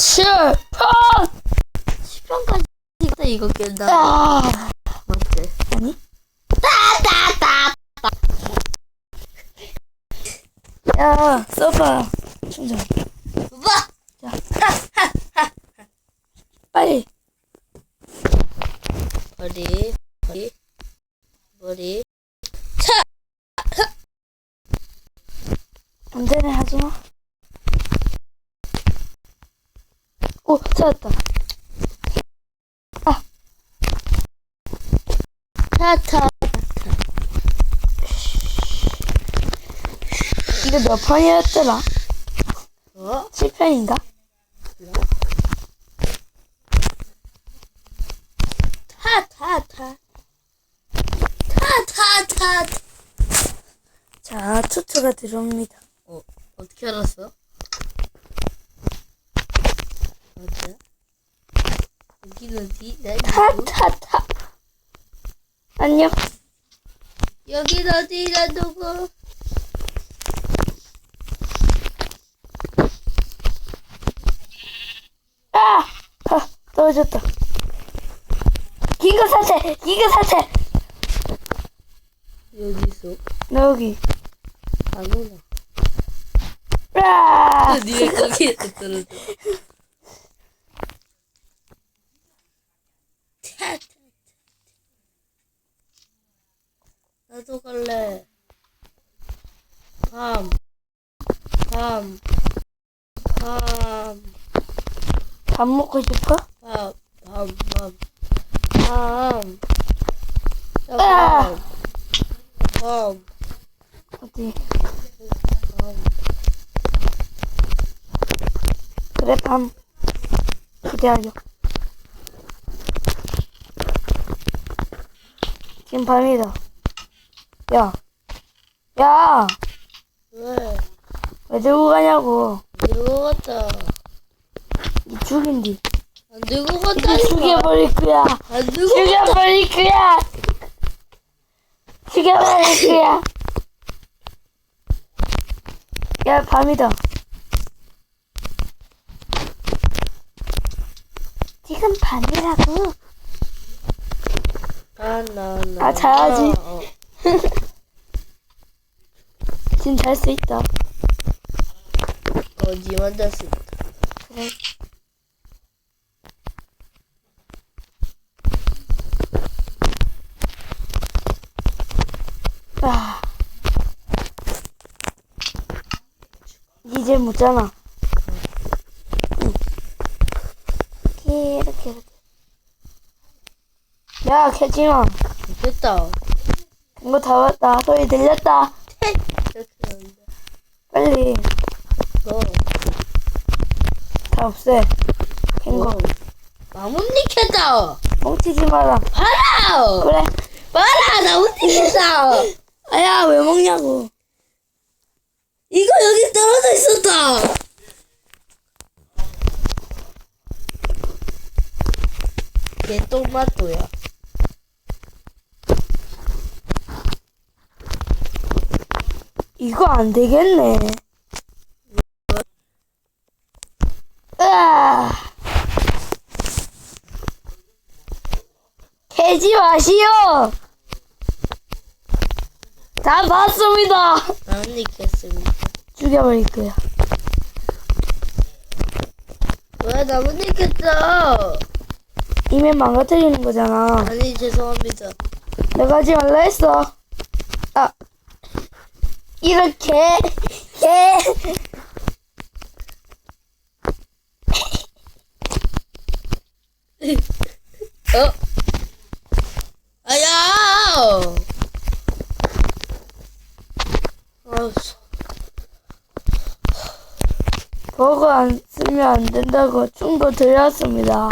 7편! 10편까지 이거 깬다. 아, 맞지? 아니? 야, 써봐. 충전. 와! 빨리. 머리, 머리, 머리. 안되네, 하지 마. 오, 찾았다. 타타. 이거 몇 편이었더라? 어? 7편인가? 타타타. 타타타. 자, 투투가 들어옵니다. 어, 어떻게 알았어? 어디야? 여긴 어디? 나 누구? 타타타. 안녕. 여긴 어디? 나 누구? 아! 아, 떨어졌다. 긴급 사태! 긴급 사태! 여기 있어. 나 여기. 안 오나? 아! 네가 거기에 떨어져. 타타. 나도 갈래. 밤. 밤. 밤. 밥 먹고 싶어? 밤. 밤. 밤. 밤. 야, 아! 밤. 밤. 어디? 밤. 그래, 밤. 기대하려. 지금 밤이다. 야. 야! 왜? 왜 들고 가냐고. 들고 갔다. 이 죽인디. 안 들고 이 갔다니까. 죽여버릴 거야. 안 들고 갔다. 죽여버릴 거야. 죽여버릴 거야. 야, 밤이다. 지금 밤이라고. 아, 나, 나. 아, 자야지. 어, 어. 지금 잘수 있다. 어, 니만 잘수 있다. 그래. 아. 이제 묻잖아. 응. 이렇게, 이렇게. 야, 캐지마. 됐다. 된거 다 왔다. 소리 들렸다. 빨리. 너, 다 없애. 너. 나뭇잎 했다. 멍치지 마라. 봐라! 그래. 봐라! 나뭇잎 했다. 아야, 왜 먹냐고. 이거 여기 떨어져 있었다. 개똥맛도야. 이거 안 되겠네. 으아. 캐지 마시오. 다 봤습니다. 나뭇잎 했습니다. 죽여버릴 거야. 왜 나뭇잎 했어? 이미 망가뜨리는 거잖아. 아니, 죄송합니다. 내가 하지 말라 했어. 아. 이렇게, 개. 어? 아야! 아, 버거 안 쓰면 안 된다고 충고 드렸습니다.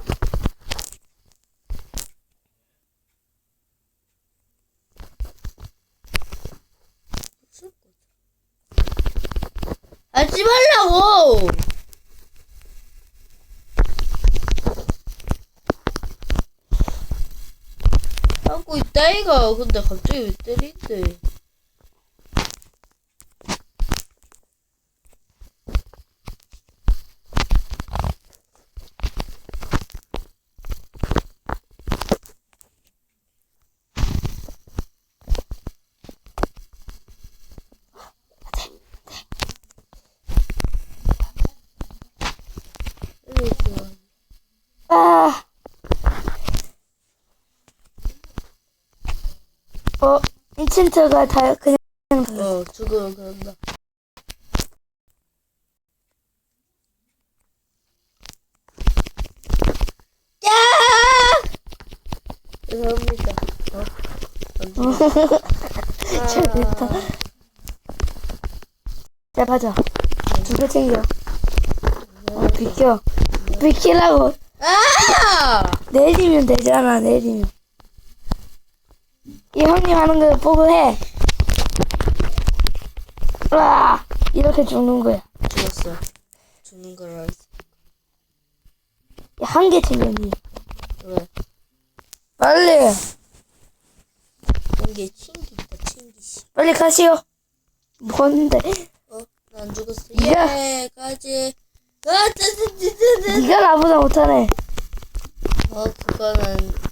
하지 말라고! 하고 있다, 이가. 근데 갑자기 왜 때린대? 어, 인챈트가 다 그냥 어, 죽으면 그런다. 야! 죄송합니다. 어? 안 죽었어. 잘 됐다. 자, 가자. 두개 챙겨. 어, 비켜. 비키라고. 아! 내리면 되잖아, 내리면. 이 형님 하는 거 보고 해. 와! 이렇게 죽는 거야. 죽었어. 죽는 걸 알았어. 한개 챙겼니? 왜? 빨리! 이게 친기 있다, 친기 씨. 빨리 가시오. 뭔데? 어? 나안 죽었어. 야. 예, 가지. 아, 짜자자자자. 네가 나보다 못하네. 어, 그거는